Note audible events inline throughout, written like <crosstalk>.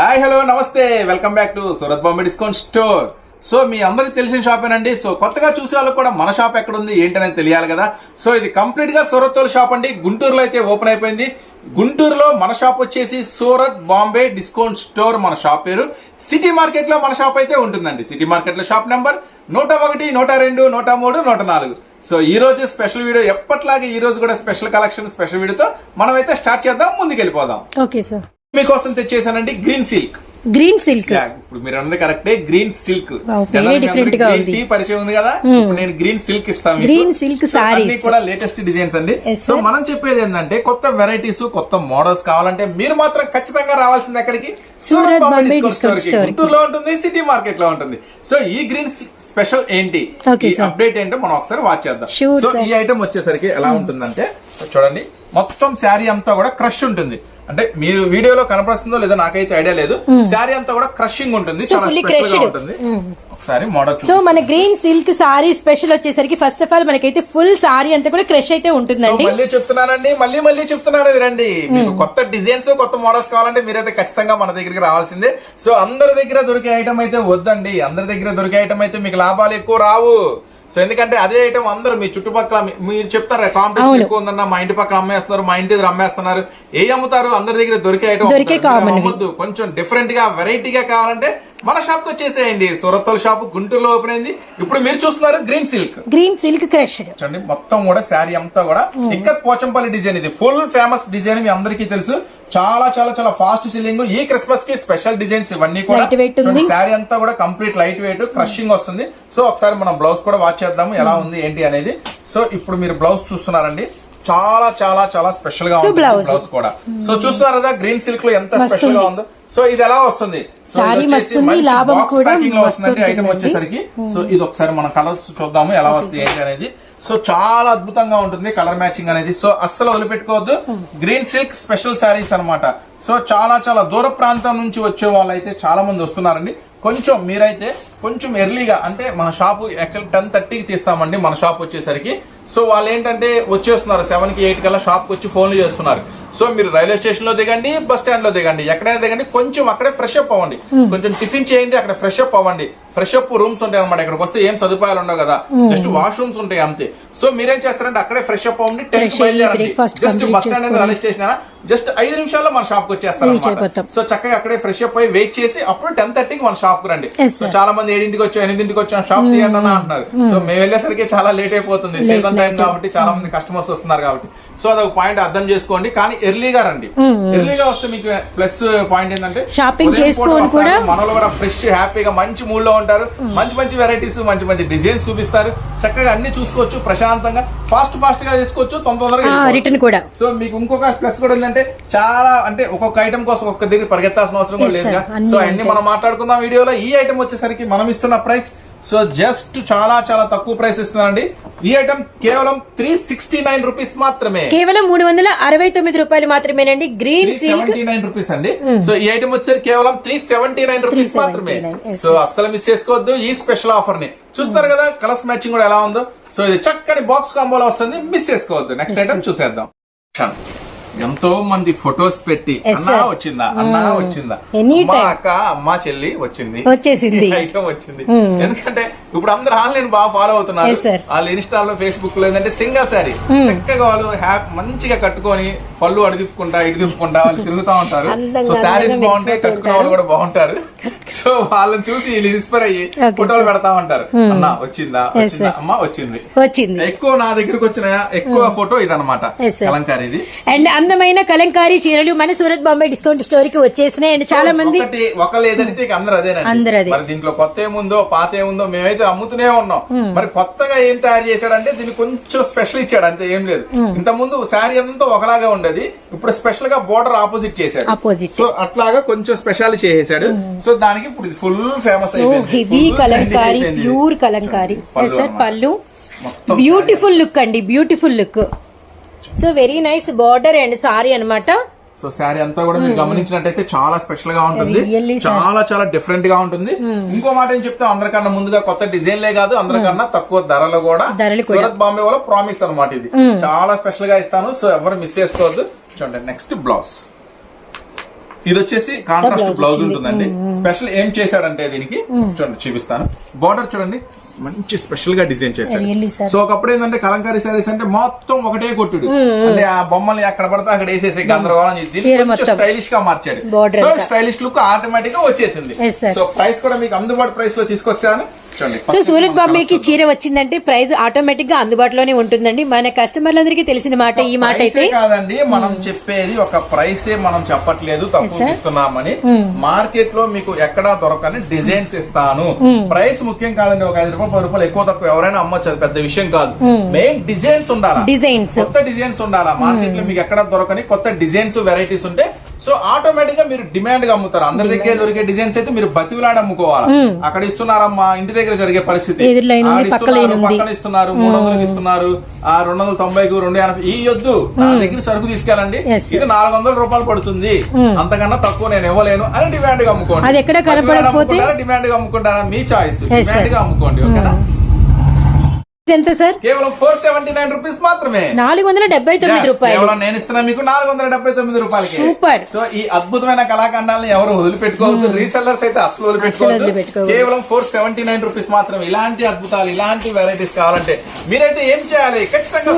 Hi hello నమస్తే. Welcome back to Surat Bombay discount store. So మీ అందరికి తెలిసిన షాపేనండి so కొత్తగా చూసే వాళ్ళకి కూడా మన షాప్ ఎక్కడ ఉంది ఏంటనేది తెలియాలి కదా. సో ఇది కంప్లీట్గా సూరత్ షాప్ అండి. గుంటూరులో అయితే ఓపెన్ అయిపోయింది. గుంటూరులో మన షాప్ వచ్చేసి సూరత్ బాంబే డిస్కౌంట్ స్టోర్ మన షాప్ పేరు. సిటీ మార్కెట్లో మన షాప్ అయితే ఉంటుందండి. సిటీ మార్కెట్లో షాప్ నెంబర్ నూట ఒకటి నూట రెండు నూట మూడు నూట నాలుగు. సో ఈ రోజు స్పెషల్ వీడియో ఎప్పట్లాగే ఈ రోజు కూడా స్పెషల్ కలెక్షన్ స్పెషల్ వీడియోతో మనం అయితే స్టార్ట్ చేద్దాం ముందుకు వెళ్ళిపోదాం ఓకే సార్. మీకోసం తెచ్చేసానండి గ్రీన్ సిల్క్ గ్రీన్ సిల్క్ ఇప్పుడు మీరు అన్నది కరెక్టే గ్రీన్ సిల్క్ different గా ఉంది. Hmm. పరిచయం ఉంది కదా ఇప్పుడు నేను గ్రీన్ సిల్క్ ఇస్తాను So, sarees. అన్ని కూడా లేటెస్ట్ డిజైన్స్ అండి సో. మనం చెప్పేది ఏంటంటే కొత్త వెరైటీస్ కొత్త మోడల్స్ కావాలంటే మీరు మాత్రం ఖచ్చితంగా రావాల్సింది ఎక్కడికి సూరత్ బాంబే డిస్కౌంట్ స్టోర్. గుంటూరులో ఉంటుంది సిటీ మార్కెట్లో ఉంటుంది సో ఈ గ్రీన్ స్పెషల్ ఏంటి ఈ. అప్డేట్ ఏంటో మనం ఒకసారి వాచ్ చేద్దాం సో. Hmm. ఈ ఐటమ్ వచ్చేసరికి ఎలా ఉంటుందంటే సో చూడండి మొత్తం శారీ అంతా కూడా క్రష్ ఉంటుంది అంటే మీరు వీడియోలో కనపడుతుందో లేదో నాకైతే ఐడియా లేదు. శారీ అంతా కూడా క్రషింగ్ ఉంటుంది. చాలా స్పెషల్. ఉంటుంది. ఒకసారి మోడల్ సో మన గ్రీన్ సిల్క్ సారీ స్పెషల్ వచ్చేసరికి ఫస్ట్ ఆఫ్ ఆల్ మనకైతే ఫుల్ సారీ అంతా కూడా క్రష్ అయితే ఉంటుందండి. మళ్ళీ చెప్తున్నానండి. మళ్ళీ మళ్ళీ చెప్తున్నాను వినండి. మీకు కొత్త డిజైన్స్ కొత్త మోడల్స్ కావాలంటే మీరైతే ఖచ్చితంగా మన దగ్గరికి రావాల్సిందే. సో అందరి దగ్గర దొరికే ఐటమ్ అయితే వద్దండి. అందరి దగ్గర దొరికే ఐటమ్ అయితే మీకు లాభాలు ఎక్కువ రావు. సో ఎందుకంటే అదే ఐటమ్ అందరూ మీ చుట్టుపక్కల మీరు చెప్తారు కాంపిటీషన్. ఎక్కువ ఉందన్న మా ఇంటి పక్కన అమ్మేస్తున్నారు మా ఇంటి దగ్గర అమ్మేస్తున్నారు ఏ అమ్ముతారు అందరి దగ్గర దొరికే ఐటమ్. అమ్మొద్దు కొంచెం డిఫరెంట్గా వెరైటీగా కావాలంటే మన షాప్కి వచ్చేసేయండి. సూరత్తల్ షాప్ గుంటూరులో ఓపెన్ అయింది. ఇప్పుడు మీరు చూస్తున్నారు green silk. Green silk crushed చూడండి మొత్తం కూడా శారీ అంతా కూడా ఇక్కత్ పోచంపల్లి డిజైన్ ఇది. ఫుల్ ఫేమస్ డిజైన్ మీ అందరికీ తెలుసు. చాలా చాలా చాలా ఫాస్ట్ సెల్లింగ్ ఈ క్రిస్మస్కి స్పెషల్ డిజైన్స్ ఇవన్నీ కూడా. శారీ అంతా కూడా కంప్లీట్ లైట్ వెయిట్ క్రషింగ్ వస్తుంది. సో ఒకసారి మనం బ్లౌజ్ కూడా వాచ్ చేద్దాము. ఎలా ఉంది ఏంటి అనేది. సో ఇప్పుడు మీరు బ్లౌజ్ చూస్తున్నారండి. చాలా చాలా చాలా స్పెషల్గా ఉంది. బ్లౌజ్. కూడా. సో చూస్తున్నారు కదా గ్రీన్ సిల్క్లో ఎంత స్పెషల్గా ఉంది. సో ఇది ఎలా వస్తుంది? వస్తుందండి ఐటమ్. వచ్చేసరికి. సో ఇది ఒకసారి మనం కలర్స్ చూద్దాము ఎలా వస్తుంది ఏంటి అనేది. సో చాలా అద్భుతంగా ఉంటుంది కలర్ మ్యాచింగ్ అనేది. సో అస్సలు వదిలిపెట్టుకోవద్దు. గ్రీన్ సిల్క్ స్పెషల్ శారీస్ అన్నమాట. సో చాలా చాలా దూర ప్రాంతం నుంచి వచ్చే వాళ్ళు అయితే చాలా మంది వస్తున్నారండి. కొంచెం మీరైతే కొంచెం ఎర్లీగా అంటే మన షాప్ యాక్చువల్ టెన్ థర్టీకి తీస్తామండి మన షాప్ వచ్చేసరికి. సో వాళ్ళు ఏంటంటే వచ్చేస్తున్నారు సెవెన్కి ఎయిట్ కల్లా షాప్కి వచ్చి ఫోన్లు చేస్తున్నారు. సో మీరు రైల్వే స్టేషన్లో దిగండి బస్ స్టాండ్లో దిగండి ఎక్కడైనా దిగండి కొంచెం అక్కడే ఫ్రెష్ అప్ అవ్వండి. కొంచెం టిఫిన్ చేయండి అక్కడ ఫ్రెష్ అప్ అవ్వండి. ఫ్రెష్ అప్ రూమ్స్ ఉంటాయి అనమాట ఇక్కడికి వస్తే ఏం సదుపాయాలు ఉండవు కదా. జస్ట్ వాష్రూమ్స్ ఉంటాయి అంతే. సో మీరేం చేస్తారంటే అక్కడే ఫ్రెష్ అప్ అవ్వండి ten just bus stand. Railway station just ఐదు నిమిషాల్లో మన షాప్ వచ్చేస్తారు. సో చక్కగా అక్కడే ఫ్రెష్ అప్ అయ్యి వెయిట్ చేసి అప్పుడు టెన్ థర్టీకి మన షాప్కు రండి. సో. చాలా మంది ఏడింటికి వచ్చాం ఎనిమిదింటికి వచ్చాం షాప్ తీయండి అని అంటున్నారు. సో మేము వెళ్ళేసరికి చాలా లేట్ అయిపోతుంది. Season time. కాబట్టి చాలా మంది కస్టమర్స్ వస్తున్నారు కాబట్టి. సో అదొక పాయింట్ అర్థం చేసుకోండి. కానీ ఎర్లీగా రండి. ఎర్లీగా వస్తే మీకు ప్లస్ పాయింట్ ఏంటంటే చేసుకొని వస్తారు, కూడా మనలో కూడా ఫ్రెష్ హ్యాపీగా మంచి మూడ్లో ఉంటారు. మంచి మంచి వెరైటీస్ మంచి మంచి డిజైన్స్ చూపిస్తారు. చక్కగా అన్ని చూసుకోవచ్చు ప్రశాంతంగా. ఫాస్ట్ ఫాస్ట్గా తీసుకోవచ్చు తొందర తొందరగా. రిటర్న్ కూడా. సో మీకు ఇంకొక ప్లస్ కూడా ఏంటంటే చాలా అంటే ఒక్కొక్క ఐటమ్ కోసం ఒక్క దగ్గర పరిగెత్తాల్సిన అవసరం కూడా లేదు సో అన్ని. మనం మాట్లాడుకుందాం వీడియోలో. ఈ ఐటమ్ వచ్చేసరికి మనం ఇస్తున్న ప్రైస్ సో జస్ట్ చాలా చాలా తక్కువ ప్రైస్ ఇస్తున్నానండి ఈ ఐటమ్ కేవలం త్రీ సిక్స్టీ నైన్ రూపీస్ మాత్రమే. కేవలం మూడు వందల అరవై తొమ్మిది రూపాయలు మాత్రమేనండి. గ్రీన్ సెవెంటీ నైన్ రూపీస్ అండి. సో ఈ ఐటమ్ వచ్చేసరికి కేవలం త్రీ సెవెంటీ నైన్ రూపీస్ 379, మాత్రమే. సో అస్సలు మిస్ చేసుకోవద్దు. ఈ స్పెషల్ ఆఫర్ని. చూస్తారు కదా కలర్స్ మ్యాచింగ్ కూడా ఎలా ఉందో. సో ఇది చక్కని బాక్స్ కాంబోలో వస్తుంది. మిస్ చేసుకోవద్దు. నెక్స్ట్ ఐటమ్ చూసేద్దాం. ఎంతో మంది ఫొటోస్ పెట్టి అన్నా. వచ్చిందా? అన్నా వచ్చిందా? Any అమ్మా time. అక్క అమ్మా చెల్లి వచ్చింది. వచ్చేసింది <laughs> ఐటమ్ వచ్చింది. ఎందుకంటే ఇప్పుడు అందరు ఆన్లైన్ బాగా ఫాలో అవుతున్నారు. వాళ్ళు ఇన్స్టాలో ఫేస్బుక్లో ఏంటంటే సింగల్ శారీ. చక్కగా వాళ్ళు హ్యాపీ మంచిగా కట్టుకొని పళ్ళు అడి తిప్పుకుంటా ఇటు తిప్పుకుంటా వాళ్ళు తిరుగుతా ఉంటారు. <laughs> సో శారీస్ మెరిసిపోతూ కట్టుకునే వాళ్ళు కూడా బాగుంటారు. సో వాళ్ళని చూసి వీళ్ళు ఇన్స్పైర్ అయ్యి ఫోటోలు. పెడతా ఉంటారు. అన్న వచ్చిందా? వచ్చిందా. అమ్మా వచ్చింది. వచ్చింది. ఎక్కువ నా దగ్గరకు వచ్చిన ఎక్కువ ఫోటో ఇదన్నమాట. ఇది అండ్ అందమైన కలంకారీ చీరలు మన సూరత్ బాంబే డిస్కౌంట్ స్టోర్కి వచ్చేసినాయి. అండ్ చాలా మంది ఏదంటే ఇక అందరూ అదేనండి. అందరూ అదే. మరి దీంట్లో కొత్త ఏముందో పాత ఏముందో మేమైతే అమ్ముతూనే ఉన్నాం. మరి కొత్తగా ఏం తయారు చేశాడంటే దీనికి కొంచెం స్పెషల్ ఇచ్చాడు అంతే ఏం లేదు. ఇంత ముందు శారీ అంతా ఒకలాగా ఉండేది ఇప్పుడు స్పెషల్గా బోర్డర్ ఆపోజిట్ చేశాడు. Opposite. సో అట్లాగా కొంచెం స్పెషల్ చేసేసాడు. సో దానికి ఇప్పుడు full famous heavy Kalamkari pure Kalamkari. Sir పళ్ళు. బ్యూటిఫుల్ లుక్ అండి beautiful look so very nice border and sari అన్నమాట. సో శారీ అంతా కూడా మీరు గమనించినట్టయితే చాలా స్పెషల్గా ఉంటుంది. చాలా చాలా డిఫరెంట్గా ఉంటుంది. ఇంకో మాట ఏం చెప్తే అందరికన్నా ముందుగా కొత్త డిజైన్లే కాదు అందరికన్నా తక్కువ ధరలు కూడా. సూరత్ బాంబే వాళ్ళ ప్రామిస్ అన్నమాట ఇది. చాలా స్పెషల్గా ఇస్తాను సో ఎవరు మిస్ చేసుకోవద్దు. చూడండి నెక్స్ట్ బ్లౌజ్ ఇది వచ్చేసి కాంట్రాస్ట్ బ్లౌజ్ ఉంటుందండి. స్పెషల్ ఏం చేశాడంటే దీనికి చూడండి చూపిస్తాను. బార్డర్ చూడండి మంచి స్పెషల్గా డిజైన్ చేశాడు. సో ఒకప్పుడు ఏంటంటే కలంకారీ సారీస్ అంటే మొత్తం ఒకటే కొట్టుడు. అంటే ఆ బొమ్మల్ని ఎక్కడ పడితే అక్కడ వేసేసి గందరగోళం చేసి. స్టైలిష్గా మార్చాడు. సో. స్టైలిష్ లుక్ ఆటోమేటిక్గా వచ్చేసింది. సో ప్రైస్ కూడా మీకు అందుబాటు ప్రైస్లో తీసుకొచ్చాను. సో సూరత్ బాంబేకి చీర వచ్చిందంటే ప్రైస్ ఆటోమేటిక్గా అందుబాటులోనే ఉంటుందండి. మన కస్టమర్లందరికీ తెలిసిన మాట ఈ మాట అయితే. కాదండి మనం చెప్పేది ఒక ప్రైసే మనం చెప్పట్లేదు తక్కువ. ఇస్తున్నామని మార్కెట్లో మీకు ఎక్కడా దొరకని డిజైన్స్ ఇస్తాను. ప్రైస్ ముఖ్యం కాదండి ఒక ఐదు రూపాయలు పది రూపాయలు ఎక్కువ తక్కువ ఎవరైనా అమ్మొచ్చు అది పెద్ద విషయం కాదు. మెయిన్ డిజైన్స్ ఉండాలా? డిజైన్స్ కొత్త డిజైన్స్ ఉండాలా? మార్కెట్లో మీకు ఎక్కడ దొరకని కొత్త డిజైన్స్ వెరైటీస్ ఉంటే సో ఆటోమేటిక్గా మీరు డిమాండ్గా అమ్ముతారు. అందరి దగ్గర దొరికే డిజైన్స్ అయితే మీరు బతివిలాడి అమ్ముకోవాలి. అక్కడ ఇస్తున్నారమ్మా ఇంటి దగ్గర జరిగే పరిస్థితి. పక్కన ఇస్తున్నారు మూడు వందలకి ఇస్తున్నారు ఆ రెండు వందల తొంభైకు రెండు ఎనభై ఈ యొద్దు. నా దగ్గర సరుకు తీసుకెళ్ళండి. ఇది నాలుగు వందల రూపాయలు పడుతుంది. అంతకన్నా తక్కువ నేను ఇవ్వలేను అని డిమాండ్గా అమ్ముకోండి? డిమాండ్గా అమ్ముకుంటారా? మీ చాయిస్. డిమాండ్గా అమ్ముకోండి ఓకేనా? ఎంత సార్? కేవలం ఫోర్ సెవెంటీ నైన్ రూపీస్ మాత్రమే. నాలుగు వందల డెబ్బై తొమ్మిది రూపాయలు. నేను ఇస్తున్నా మీకు నాలుగు వందల డెబ్బై తొమ్మిది రూపాయలకి. Super. సో ఈ అద్భుతమైన కళాఖండాలను ఎవరు వదిలిపెట్టుకోవద్దు. రీసెల్లర్స్ అయితే అసలు వదిలిపెట్టుకోవద్దు. కేవలం ఫోర్ సెవెంటీ నైన్ రూపీస్ మాత్రమే. ఇలాంటి అద్భుతాలు ఇలాంటి వెరైటీస్ కావాలంటే మీరైతే ఏం చేయాలి? ఖచ్చితంగా.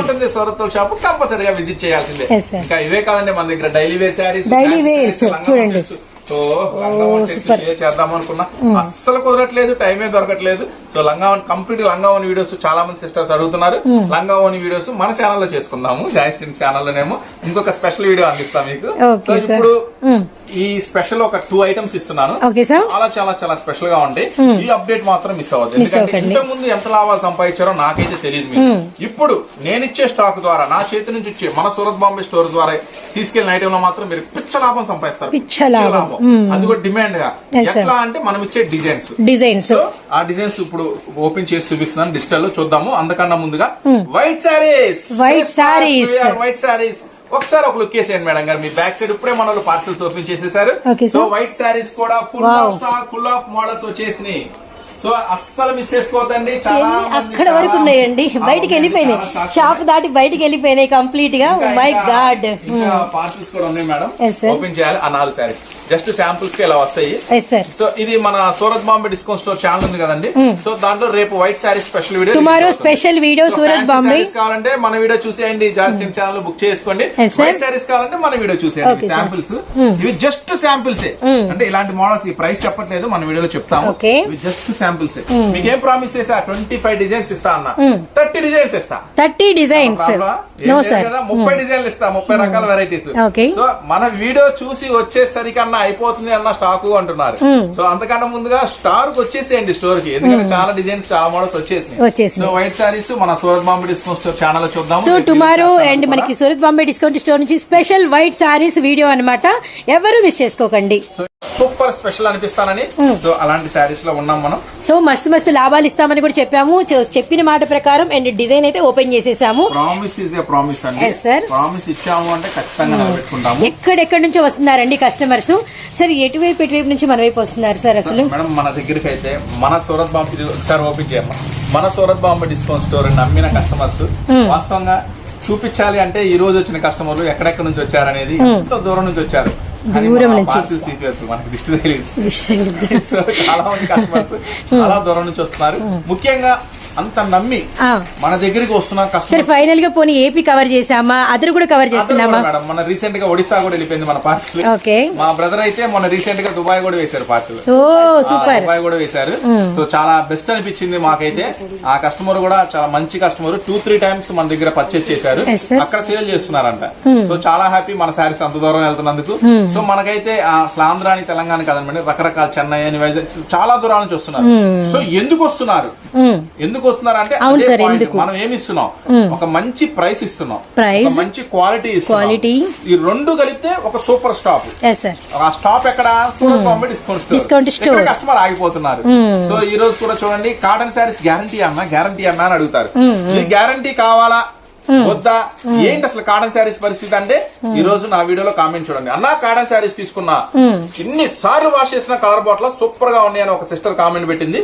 ఉంటుంది సూరత్ షాప్ కంపల్సరీగా విజిట్ చేయాల్సిందే. ఇంకా ఇవే కాదండి మన దగ్గర daily wear saris Daily wears, చూడండి. సో లంగావన్ super. షేర్ చేద్దాం అనుకున్నా. అస్సలు కుదరట్లేదు టైమే దొరకట్లేదు. సో లంగావన్ కంప్లీట్ లంగావని వీడియోస్ చాలా మంది సిస్టర్స్ అడుగుతున్నారు లంగావని వీడియోస్ మన ఛానల్లో చేసుకుందాము. జాయిస్టిన్ ఛానల్ లోనేమో. ఇంకొక స్పెషల్ వీడియో అందిస్తాం మీకు. సో. ఇప్పుడు ఈ స్పెషల్ ఒక టూ ఐటమ్స్ ఇస్తున్నాను. చాలా చాలా చాలా స్పెషల్గా ఉంటాయి ఈ అప్డేట్ మాత్రం మిస్ అవ్వద్దు. Miss ఎందుకంటే. ఇంతకు ముందు ఎంత లాభాలు సంపాదించారో నాకైతే తెలియదు మీకు. ఇప్పుడు నేను ఇచ్చే స్టాక్ ద్వారా నా చేతి నుంచి ఇచ్చే మన సూరత్ బాంబే స్టోర్ ద్వారా తీసుకెళ్ళిన ఐటమ్లో మాత్రం మీరు పిచ్చ లాభం సంపాదిస్తారు. పిచ్చ లాభం. అది కూడా డిమాండ్గా. ఎట్లా అంటే మనం ఇచ్చే డిజైన్స్. డిజైన్స్. ఆ డిజైన్స్ ఇప్పుడు ఓపెన్ చేసి చూపిస్తున్నాను డిజిటల్లో చూద్దాము. అందుకన్నా ముందుగా white saris White sarees. White saris ఒకసారి ఒక లుక్ వేసేయండి మేడం గారు. మీ బ్యాక్ సైడ్ ఇప్పుడే మన పార్సల్స్ ఓపెన్ చేసేసారు. సో వైట్ సారీస్ కూడా full. Of stock full of models వచ్చేసినాయి. సో అస్సలు మిస్ చేసుకోవద్దండి. అక్కడ వరకు ఉన్నాయండి. బయటికి వెళ్ళిపోయినాయి. షాప్. దాటి బయటికి వెళ్ళిపోయినాయి కంప్లీట్గా మై గాడ్ పార్సల్స్ కూడా ఉన్నాయి మేడం. ఓపెన్ చేయాలి ఆ నాలుగు సారీస్ జస్ట్ శాంపుల్స్కి ఇలా వస్తాయి. సో ఇది మన Surat Bombay discount store channel ఉంది కదండి. సో దాంట్లో రేపు white sari special video So, Surat fancy Bombay. sarees కావాలంటే మన వీడియో చూసేయండి. జాస్టిన్ ఛానల్ బుక్ చేసుకోండి. వైట్ సారీస్ కావాలంటే మన వీడియో చూసేయండి. శాంపిల్స్ ఇవి జస్ట్ శాంపిల్స్ అంటే ఇలాంటి మోడల్స్ ఈ ప్రైస్ చెప్పట్లేదు. మన వీడియోలో చెప్తాము. జస్ట్ శాంపిల్స్ మీకు ఏం ప్రామిస్ చేసా? ట్వంటీ ఫైవ్ డిజైన్స్ ఇస్తా అన్న. థర్టీ డిజైన్స్ ఇస్తా. థర్టీ డిజైన్స్ ముప్పై డిజైన్లు ఇస్తా ముప్పై రకాల వెరైటీస్ Okay. సో మన వీడియో చూసి వచ్చేసరికి అన్న అయిపోతుంది అన్న స్టాక్ అంటున్నారు సో అంతకన్నా ముందుగా స్టార్కి వచ్చేసేయండి స్టోర్కి ఎందుకంటే చాలా డిజైన్స్ చాలా మోడల్స్ వచ్చేసినాయి. వచ్చేసినాయి. సో వైట్ సారీస్ మన Surat Bombay discount store channel చూద్దాము. సో టుమారో అండ్ మనకి. సూరత్ బాంబే డిస్కౌంట్ స్టోర్ నుంచి స్పెషల్ వైట్ సారీస్ వీడియో అన్నమాట. ఎవరు మిస్ చేసుకోకండి. Super special అనిపిస్తానని. సో అలాంటి శారీస్లో ఉన్నాం మనం. సో మస్తు మస్తు లాభాలు ఇస్తామని కూడా చెప్పాము. చెప్పిన మాట ప్రకారం అండ్ డిజైన్ అయితే ఓపెన్ చేసేసాము. ప్రామిస్ ఇస్ ప్రామిస్ అండి. ప్రామిస్ ఇచ్చాము అంటే ఖచ్చితంగా నిలబెట్టుకుంటాము. ఎక్కడెక్కడి నుంచో వస్తున్నారండి కస్టమర్స్ సార్ ఎటువైపు ఎటువైపు నుంచి మన వైపు వస్తున్నారు సార్ అసలు? మేడం మన దగ్గరికి అయితే మన సూరత్ బాంబే ఒకసారి ఓపెన్ చేయమ్మా మన సూరత్ బాంబే డిస్కౌంట్ స్టోర్ నమ్మిన కస్టమర్స్ వాస్తవంగా చూపించాలి అంటే ఈ రోజు వచ్చిన కస్టమర్లు ఎక్కడెక్కడ నుంచి వచ్చారనేది ఎంత దూరం నుంచి వచ్చారు? దూరం నుంచి. మనకి దిష్టి <laughs> చాలా మంది కస్టమర్స్ చాలా దూరం నుంచి వస్తున్నారు. ముఖ్యంగా అంత నమ్మి. మన దగ్గరికి వస్తున్న సరే ఫైనల్గా పోనీ ఏపీ కవర్ చేసామా అదర్ కూడా కవర్ చేస్తున్నామా? మేడం మన రీసెంట్గా ఒడిశా కూడా వెళ్ళిపోయింది మన పార్సల్ ఓకే. మా బ్రదర్ అయితే మొన్న రీసెంట్గా దుబాయ్ కూడా వేశారు పార్సల్ ఓ సూపర్. అబ్బాయి కూడా వేశారు. సో చాలా బెస్ట్ అనిపించింది మాకైతే. ఆ కస్టమర్ కూడా చాలా మంచి కస్టమర్ టూ త్రీ టైమ్స్ మన దగ్గర పర్చేజ్ చేశారు. అక్కడ సేల్ చేస్తున్నారంట. సో చాలా హ్యాపీ మన శారీస్ అంత దూరం వెళ్తున్నందుకు. సో మనకైతే ఆ అసలు ఆంధ్ర అని తెలంగాణ కదండి రకరకాల చెన్నై అని వైజాగ్ చాలా దూరాల నుంచి వస్తున్నారు. సో ఎందుకు వస్తున్నారు? ఎందుకు వస్తున్నారు అంటే అవును సార్. ఎందుకు? మనం ఏమి ఇస్తున్నాం? ఒక మంచి ప్రైస్ ఇస్తున్నాం. ఒక మంచి క్వాలిటీ ఇస్తున్నాం. Quality. ఈ రెండు కలిపితే ఒక సూపర్ స్టాప్ ఆ స్టాప్ ఎక్కడ? Discount Discount store. కస్టమర్ ఆగిపోతున్నారు. సో ఈ రోజు కూడా చూడండి కాటన్ శారీస్ గ్యారంటీ అన్నా గ్యారంటీ అన్నా అని అడుగుతారు. ఈ గ్యారంటీ కావాలా? వద్దా? ఏంటి అసలు కాటన్ శారీస్ పరిస్థితి అంటే? ఈ రోజు నా వీడియోలో కామెంట్ చూడండి. అన్నా కాటన్ శారీస్ తీసుకున్నా. ఎన్ని సార్లు వాష్ చేసిన కలర్ బాటిల్ సూపర్గా ఉన్నాయి అని ఒక సిస్టర్ కామెంట్ పెట్టింది.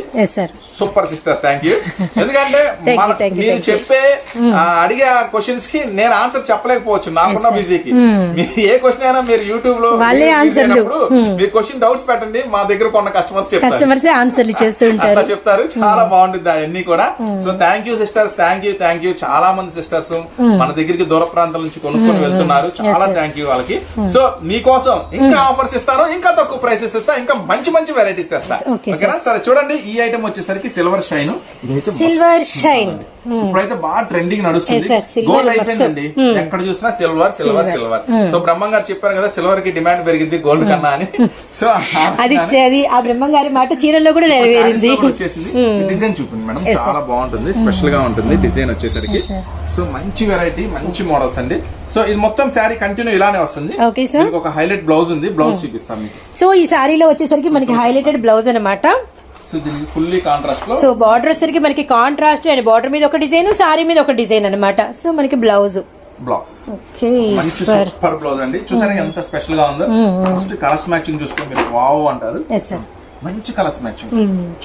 సూపర్ సిస్టర్ థ్యాంక్ యూ ఎందుకంటే <laughs> మీరు. చెప్పే అడిగే క్వశ్చన్స్కి నేను ఆన్సర్ చెప్పలేకపోవచ్చు నాకున్న బిజీకి మీరు ఏ క్వశ్చన్ అయినా మీరు యూట్యూబ్లో మీరు క్వశ్చన్ డౌట్స్ పెట్టండి మా దగ్గర కొన్న కస్టమర్స్ చెప్తారు. కస్టమర్స్ ఆన్సర్లు చేస్తూ <laughs> ఉంటారు. చెప్తారు. చాలా బాగుంటుంది అవన్నీ కూడా. So thank you sisters thank you thank you చాలా మంది సిస్టర్స్ మన దగ్గరికి దూర ప్రాంతాల నుంచి కొనుక్కొని వెళ్తున్నారు. చాలా థ్యాంక్ యూ వాళ్ళకి. సో మీకోసం ఇంకా ఆఫర్స్ ఇస్తాను ఇంకా తక్కువ ప్రైసెస్ ఇస్తా ఇంకా మంచి మంచి వెరైటీస్ తెస్తా. ఓకేనా? సరే చూడండి ఈ ఐటమ్ వచ్చేసరికి సిల్వర్ షైన్ సిల్వర్ షైన్ ఇప్పుడైతే బాగా ట్రెండింగ్ నడుస్తుంది. గోల్డ్. అయిపోయిందండి ఎక్కడ చూసినా silver silver silver so Brahmam garu చెప్పారు కదా సిల్వర్కి డిమాండ్ పెరిగింది గోల్డ్ కన్నా అని. సో అది అది ఆ బ్రహ్మం గారి మాట చీరల్లో కూడా నెరవేరింది. వచ్చేసింది. డిజైన్ చూపింది మేడం. చాలా బాగుంటుంది స్పెషల్గా ఉంటుంది డిజైన్ వచ్చేసరికి. సో మంచి వెరైటీ మంచి మోడల్స్ అండి. సో ఇది మొత్తం శారీ కంటిన్యూ ఇలానే వస్తుంది. Sir. దీనికి ఒక హైలైట్ బ్లౌజ్ ఉంది. బ్లౌజ్ చూపిస్తాను సో ఈ సారీలో వచ్చేసరికి మనకి హైలైటెడ్ బ్లౌజ్ అన్నమాట. సో దీనికి ఫుల్లీ కాంట్రాస్ట్లో. సో బార్డర్ వచ్చేసరికి మనకి కాంట్రాస్ట్ అండ్ బార్డర్ మీద ఒక డిజైన్ సారీ మీద ఒక డిజైన్ అన్నమాట. సో మనకి బ్లౌజ్ బ్లౌజ్ ఓకే మంచి సూపర్ సూపర్ బ్లౌజ్ అండి. చూసారా ఎంత స్పెషల్గా ఉందో? ఫస్ట్ కలర్స్ మ్యాచింగ్ చూసుకొని మీరు వావ్ అంటారు. సార్ మంచి కలర్స్ మ్యాచింగ్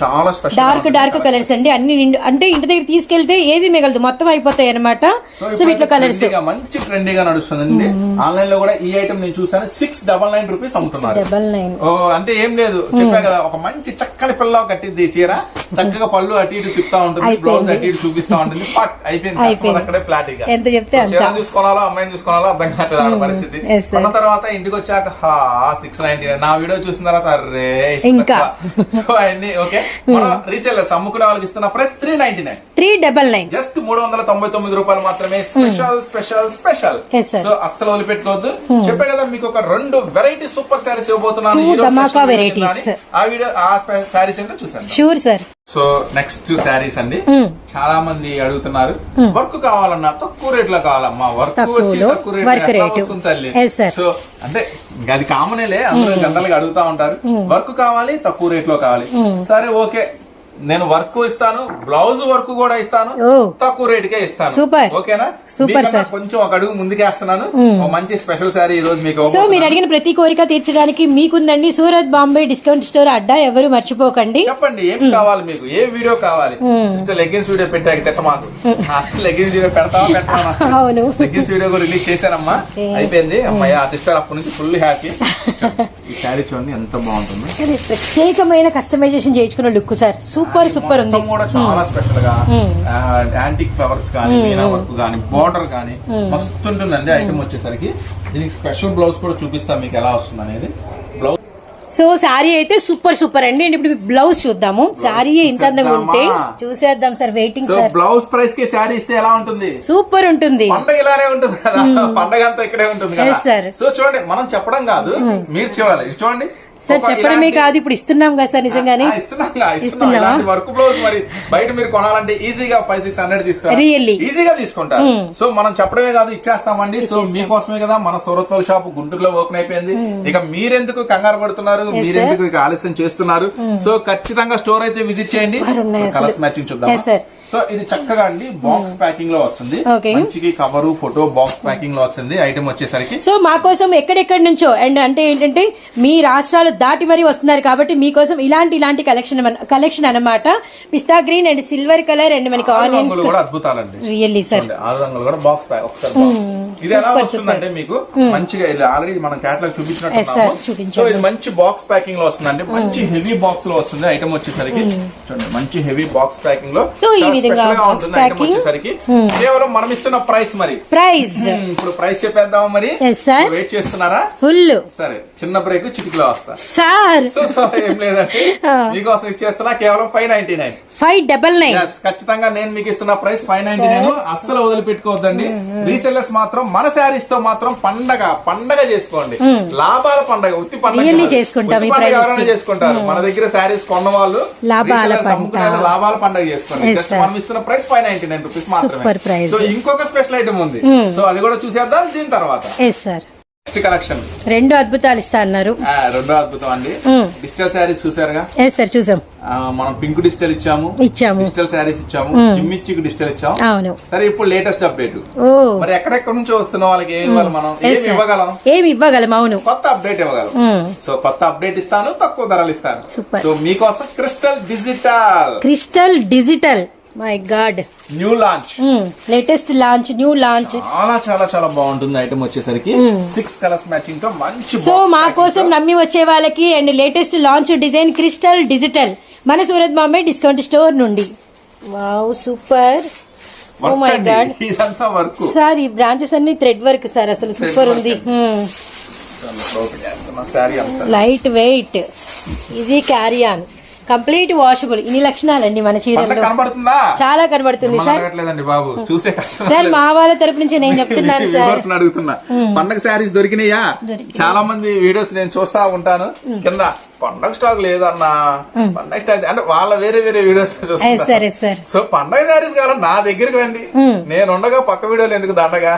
చాలా స్పెషల్ డార్క్ డార్క్ కలర్స్. అండి. అన్ని అంటే ఇంటి దగ్గర తీసుకెళ్తే ఏది మిగలదు. మొత్తం అయిపోతాయి అనమాట సో వీటిలో కలర్స్ మంచి ట్రెండీగా నడుస్తుందండి. ఆన్లైన్లో కూడా ఈ ఐటమ్ నేను చూసాను సిక్స్ డబల్ నైన్ రూపీస్ అమ్ముతున్నారు. డబల్ నైన్ ఓ అంటే ఏం లేదు. చెప్పా కదా ఒక మంచి చక్కని పిల్ల కట్టింది చీర. చక్కగా పళ్ళు అటు ఇటు తిప్పుతా ఉంటుంది. బ్లౌజ్ అటు ఇటు చూపిస్తా ఉంటుంది. పట్ అయిపోయింది. అక్కడే ఫ్లాట్ ఎంత చెప్తే. చీర చూసుకోవాలా అమ్మాయిని చూసుకోవాలా అర్థం కావట్లేదు ఆడ పరిస్థితి. తర్వాత ఇంటికి వచ్చాక హా సిక్స్ నైన్టీ నా వీడియో చూసిన తర్వాత అర్రే ఇంకా. సో అవన్నీ ఓకే మనం రీసేలర్స్ అమ్ముకునే వాళ్ళకి ఇస్తున్న price three ninety nine three double nine just మూడు వందల తొంభై తొమ్మిది రూపాయలు మాత్రమే. Special special special. సో అస్సలు వదిలిపెట్టుకోవద్దు. చెప్పే కదా మీకు ఒక రెండు వెరైటీ సూపర్ శారీస్ ఇవ్వబోతున్నాను. ఆ వీడియో ఆ శారీస్ ఏంటో చూసాను sure sir so next saris అండి. చాలా మంది అడుగుతున్నారు వర్క్ కావాలన్నా తక్కువ రేట్లో కావాలమ్మా వర్క్ వచ్చి తక్కువ రేట్. వస్తుంది తల్లి. సో అంటే ఇంకా అది కామనేలే అందరూ జనరల్గా అడుగుతా ఉంటారు వర్క్ కావాలి తక్కువ రేట్లో కావాలి సరే ఓకే. నేను వర్క్ ఇస్తాను బ్లౌజ్ వర్క్ కూడా ఇస్తాను. తక్కువ రేట్ కే ఇస్తాను. Super. ఓకేనా? మీకన్నా sir. కొంచెం ఒక అడుగు ముందుకేస్తున్నాను మంచి స్పెషల్ శారీ ఈ రోజు మీకు సో మీరు. అడిగిన ప్రతి కోరిక తీర్చడానికి మీకుందండి. సూరత్ బాంబే డిస్కౌంట్ స్టోర్ అడ్డా ఎవరు మర్చిపోకండి. చెప్పండి ఏం కావాలి మీకు? ఏ వీడియో కావాలి? లెగ్గిన్స్ వీడియో పెట్టాక తిట్ట మాకు. లెగ్గిన్స్ వీడియో పెడతావా పెట్టావా అవును. లెగ్గిన్స్ వీడియో కూడా రిలీజ్ చేశానమ్మా. అయిపోయింది. అమ్మాయి ఆ సిస్టర్ అప్పటి నుంచి ఫుల్ హ్యాపీ. <laughs> ఈ శారీ చూడండి ఎంత బాగుంటుంది. సరే, ప్రత్యేకమైన కస్టమైజేషన్ చేయించుకున్న లుక్ సార్. సూపర్ సూపర్ ఉంది. మొత్తం కూడా చాలా స్పెషల్గా యాంటిక్ ఫ్లవర్స్ కానీ వర్క్ కానీ బోర్డర్ కానీ మస్తు ఉంటుందండి ఐటమ్ వచ్చేసరికి. దీనికి స్పెషల్ బ్లౌజ్ కూడా చూపిస్తాం మీకు ఎలా వస్తుంది అనేది. బ్లౌజ్ సో శారీ అయితే సూపర్ సూపర్ అండి. అండ్ ఇప్పుడు బ్లౌజ్ చూద్దాము. శారీ ఇంత అందంగా ఉంటే? చూసేద్దాం సార్ వెయిటింగ్ సార్. బ్లౌజ్ ప్రైస్కి శారీ ఇస్తే ఎలా ఉంటుంది? సూపర్ ఉంటుంది. పండగ ఇలానే ఉంటుంది కదా. పండగ అంతా ఇక్కడే ఉంటుంది కదా. సో చూడండి మనం చెప్పడం కాదు మీరు చూడాలి. చూడండి. సార్ చెప్పడమే కాదు ఇప్పుడు ఇస్తున్నాం కదా సార్ నిజంగానే. ఇస్తున్నావా? వర్క్ బ్లౌజ్ మరి బయట మీరు కొనాలంటే ఈజీగా ఫైవ్ సిక్స్ హండ్రెడ్ Really? ఈజీగా తీసుకుంటారు. సో మనం చెప్పడమే కాదు ఇచ్చేస్తామండి. సో మీకోసమే కదా మన సూరత్వల షాప్ గుంటూరులో ఓపెన్ అయిపోయింది. ఇక మీరెందుకు కంగారు పడుతున్నారు? మీరెందుకు ఇక ఆలస్యం చేస్తున్నారు? సో ఖచ్చితంగా స్టోర్ అయితే విజిట్ చేయండి. కలర్స్ మ్యాచింగ్ చూద్దాం. సో ఇది చక్కగా అండి బాక్స్ ప్యాకింగ్లో వస్తుంది. మంచికి కవరు ఫోటో బాక్స్ ప్యాకింగ్లో వస్తుంది. ఐటమ్ వచ్చేసరికి సో మా కోసం ఎక్కడెక్కడి నుంచో అండ్ అంటే ఏంటంటే మీ రాష్ట్రాలు దాటి మరీ వస్తున్నారు కాబట్టి మీకోసం ఇలాంటి ఇలాంటి కలెక్షన్ కలెక్షన్ అన్నమాట. Pista green and silver colour and మనకి ఆనియన్ రియల్లీ సార్ బాక్స్. ఇది ఎలా వస్తుందంటే మీకు మంచిగా ఇది ఆల్రెడీ మనం. చూపించినట్టు. సో ఇది మంచి బాక్స్ ప్యాకింగ్లో వస్తుందండి. మంచి హెవీ బాక్స్లో వస్తుంది ఐటమ్ వచ్చేసరికి. చూడండి మంచి హెవీ బాక్స్ ప్యాకింగ్లో So, ఈ విధంగా ఉంటుంది ఐటమ్. వచ్చేసరికి. కేవలం మనం ఇస్తున్న ప్రైస్ మరి. Hmm, ఇప్పుడు ప్రైస్ చెప్పేద్దామా మరి. వెయిట్ చేస్తున్నారా? ఫుల్ సరే చిన్న బ్రేక్ చిటికలో వస్తా. సార్. సో సో ఏం లేదండి. మీకోసం ఇచ్చేస్తున్నా కేవలం five ninety nine five double nine ఖచ్చితంగా నేను మీకు ఇస్తున్న ప్రైస్ ఫైవ్ నైన్టీ నైన్ అస్సలు వదిలిపెట్టుకోవద్దండి. రీసెల్లర్స్ మాత్రం మన శారీస్తో మాత్రం పండగ పండగ చేసుకోండి. లాభాల పండగ ఉత్తి పండగ. చేసుకుంటాం ఎవరైనా. చేసుకుంటారు. మన దగ్గర శారీస్ కొన్న వాళ్ళు లాభాల లాభాల పండగ చేసుకోండి. మనం ఇస్తున్న price five ninety nine rupees మాత్రమే. సో ఇంకొక స్పెషల్ ఐటమ్ ఉంది. సో అది కూడా చూసేద్దాం దీని తర్వాత. ఎస్ సార్ కలెక్షన్ రెండు అద్భుతాలు ఇస్తా అన్నారు. రెండో అద్భుతం అండి. డిజిటల్ శారీస్ చూసారుగా? ఎస్ సార్ చూసాం. మనం పింక్ డిజిటల్ ఇచ్చాము. ఇచ్చాము. డిజిటల్ శారీస్ ఇచ్చాము. జిమ్మిచ్చికి డిజిటల్ ఇచ్చాము. అవును. సరే ఇప్పుడు లేటెస్ట్ అప్డేట్ మరి ఎక్కడెక్కడ నుంచో వస్తున్న వాళ్ళకి ఏమి ఇవ్వాలి మనం? ఏమి. ఇవ్వగలం? ఏమి ఇవ్వగలం అవును. కొత్త అప్డేట్ ఇవ్వగలం. సో కొత్త అప్డేట్ ఇస్తాను తక్కువ ధరలు ఇస్తాను. సో మీకోసం crystal digital crystal digital my god new launch latest launch new launch చాలా చాలా చాలా బాగుంటుంది ఐటమ్ వచ్చేసరికి. సిక్స్ కలర్స్ మ్యాచింగ్తో మంచి సో మా కోసం నమ్మి వచ్చే వాళ్ళకి and latest launch design crystal digital మన సూరత్ బాంబే డిస్కౌంట్ స్టోర్ నుండి. Wow super oh my. God sir ఈ బ్రాంచెస్ అన్ని థ్రెడ్ వర్క్ సార్ అసలు సూపర్ ఉంది. Light weight easy carry on complete washable. ఇన్ని లక్షణాలండి మన కనబడుతుందా? చాలా కనబడుతుంది సార్. బాబు. చూసే సార్ మా వాళ్ళ తరపు నుంచి నేను చెప్తున్నాను సార్. అడుగుతున్నా. పండగ శారీస్ దొరికినాయి. చాలా మంది వీడియోస్ నేను చూస్తా ఉంటాను. కింద పండగ స్టాక్ లేదన్నా. పండగ స్టాక్ అంటే వాళ్ళ వేరే వేరే వీడియోస్ చూస్తున్నా సార్ సో పండగ శారీస్ కావాలి? నా దగ్గరికి రండి. నేను ఉండగా పక్క వీడియోలు ఎందుకు దండగా?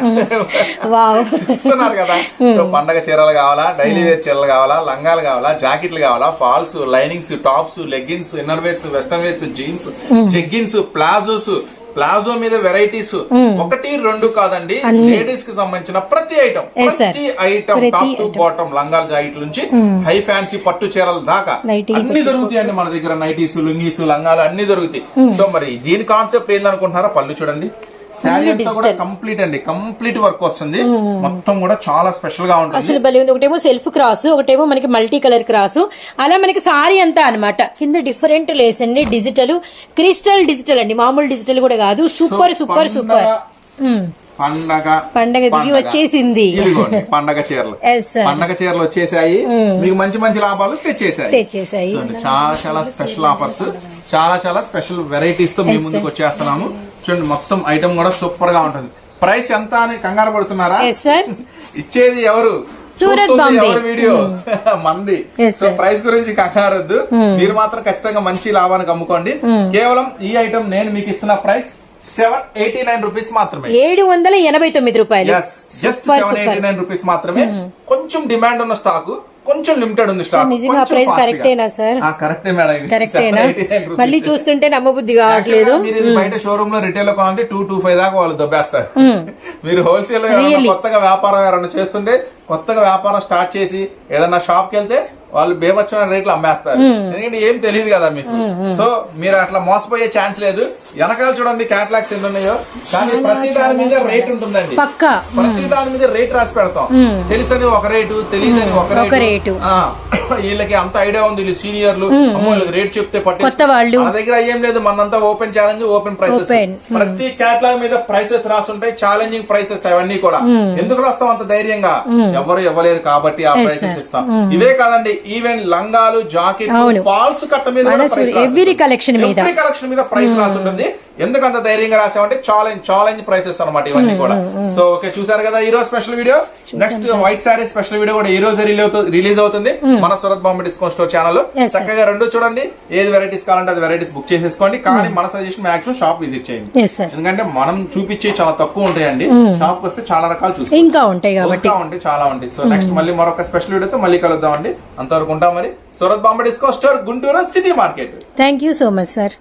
ఇస్తున్నారు కదా. సో పండగ చీరలు కావాలా? డైలీ వేర్ చీరలు కావాలా? లంగాలు కావాలా? జాకెట్లు కావాలా? Falls linings tops leggings inner wears western wears jeans jeggings palazzos palazzo మీద వెరైటీస్ ఒకటి రెండు కాదండి. లేడీస్కి సంబంధించిన ప్రతి ఐటమ్. ప్రతి ఐటమ్ టాప్ టు బాటమ్ లంగాల జాకెట్ నుంచి హై ఫ్యాన్సీ పట్టు చీరల దాకా. అన్ని దొరుకుతాయండి మన దగ్గర నైటీస్ లుంగీస్ లంగాలు అన్ని దొరుకుతాయి. సో మరి దీని కాన్సెప్ట్ ఏందనుకుంటున్నారా? పళ్ళు చూడండి. శారీ అంతా కూడా కంప్లీట్ అండి. కంప్లీట్ వర్క్ వస్తుంది. మొత్తం కూడా చాలా స్పెషల్గా ఉంటుంది. అసలు భలే ఉంది. ఒకటేమో సెల్ఫ్ క్రాస్ ఒకటేమో మనకి మల్టీ కలర్ క్రాస్ అలా మనకి సారీ అంతా అన్నమాట. కింద డిఫరెంట్ లేస్ అండి డిజిటల్ క్రిస్టల్ డిజిటల్ అండి. మామూలు డిజిటల్ కూడా కాదు. సూపర్ సూపర్ సూపర్ పండగ పండగ దిగి వచ్చేసింది. పండగ చీరలు. <laughs> పండగ చీరలు వచ్చేసాయి. మీకు మంచి మంచి లాభాలు తెచ్చేసాయి. తెచ్చేసాయి. చాలా చాలా స్పెషల్ ఆఫర్స్ చాలా చాలా స్పెషల్ వెరైటీస్తో మీ ముందుకు వచ్చేస్తున్నాము. చూడండి మొత్తం ఐటమ్ కూడా సూపర్గా ఉంటుంది. ప్రైస్ ఎంత అని కంగారు పడుతున్నారా? ఇచ్చేది ఎవరు? సూరత్ బాంబే. వీడియో? <laughs> మంది. Yes, so. ప్రైస్ గురించి కంగారొద్దు. మీరు మాత్రం ఖచ్చితంగా మంచి లాభానికి అమ్ముకోండి. కేవలం ఈ ఐటమ్ నేను మీకు ఇస్తున్న price seven eighty nine rupees మాత్రమే. ఏడు వందల ఎనభై తొమ్మిది రూపాయలు. Just seven eighty nine rupees మాత్రమే. కొంచెం డిమాండ్ ఉన్న స్టాక్ కొంచెం లిమిటెడ్ ఉంది స్టాక్ నిజంగా ప్రైస్ కరెక్టేనా సార్? కరెక్టే మేడం ఇది. కరెక్టేనా 789 rupees. మళ్ళీ చూస్తుంటే నమ్మబుద్ధి కావట్లేదు. మీరు బయట షోరూమ్లో రిటైల్లో కొనాలంటే టూ టూ ఫైవ్ దాకా వాళ్ళు దొబ్బేస్తారు. <laughs> మీరు హోల్సేల్? కొత్తగా వ్యాపారం చేస్తుంటే కొత్తగా వ్యాపారం స్టార్ట్ చేసి ఏదన్నా షాప్కి వెళ్తే వాళ్ళు బేబచ్చమైన రేట్లు అమ్మేస్తారు. ఎందుకంటే ఏం తెలియదు కదా మీకు. సో మీరు అట్లా మోసపోయే ఛాన్స్ లేదు. వెనకాల చూడండి క్యాటలాగ్స్ ఎన్ని ఉన్నాయో. కానీ ప్రతి దాని మీద రేట్ ఉంటుందండి. ప్రతి దాని మీద రేట్ రాసి పెడతాం. తెలుసని ఒక రేటు తెలియదని ఒక ఒక రేటు. <coughs> వీళ్ళకి అంత ఐడియా ఉంది. వీళ్ళు సీనియర్లు. వీళ్ళకి రేట్ చెప్తే పట్టి. మన దగ్గర ఏం లేదు. మనంతా ఓపెన్ ఛాలెంజ్ ఓపెన్ ప్రైసెస్. ప్రతి కేటలాగ్ మీద ప్రైసెస్ రాస్తుంటాయి ఛాలెంజింగ్ ప్రైసెస్ అవన్నీ కూడా. ఎందుకు రాస్తాం అంత ధైర్యంగా? ఎవరు ఇవ్వలేరు కాబట్టి ఆ ప్రైసెస్ ఇస్తాం. ఇవే కాదండి. ఈవెన్ లంగాలు జాకెట్. ఫాల్స్ కట్ట మీద every collection మీద. కలెక్షన్ మీద ప్రైస్ రాసి ఉంటుంది ఎందుకు అంత ధైర్యంగా రాసామంటే ఛాలెంజ్ ఛాలెంజ్ ప్రైసెస్ అన్నమాట ఇవన్నీ కూడా. సో ఓకే చూసారు కదా ఈ రోజు special video next white sari special video కూడా ఈ రోజు రిలీజ్ అవుతుంది. మన Surat Bombay discount store channel. చక్కగా రెండు చూడండి. ఏది వెరైటీస్ కావాలంటే అది వెరైటీస్ బుక్ చేసేసుకోండి. కానీ మన సజెషన్ మాక్సిమం షాప్ విజిట్ చేయండి. ఎందుకంటే మనం చూపించే చాలా తక్కువ ఉంటాయండి. షాప్ వస్తే చాలా రకాలు చూసి ఇంకా ఉంటాయి కాబట్టి. ఉంటాయి చాలా ఉంటాయి. సో నెక్స్ట్ మళ్ళీ మరొక స్పెషల్ వీడియోతో మళ్ళీ కలుద్దామండి. అంతవరకు ఉంటాం మరి. Surat Bombay discount store Guntur city market thank you so much sir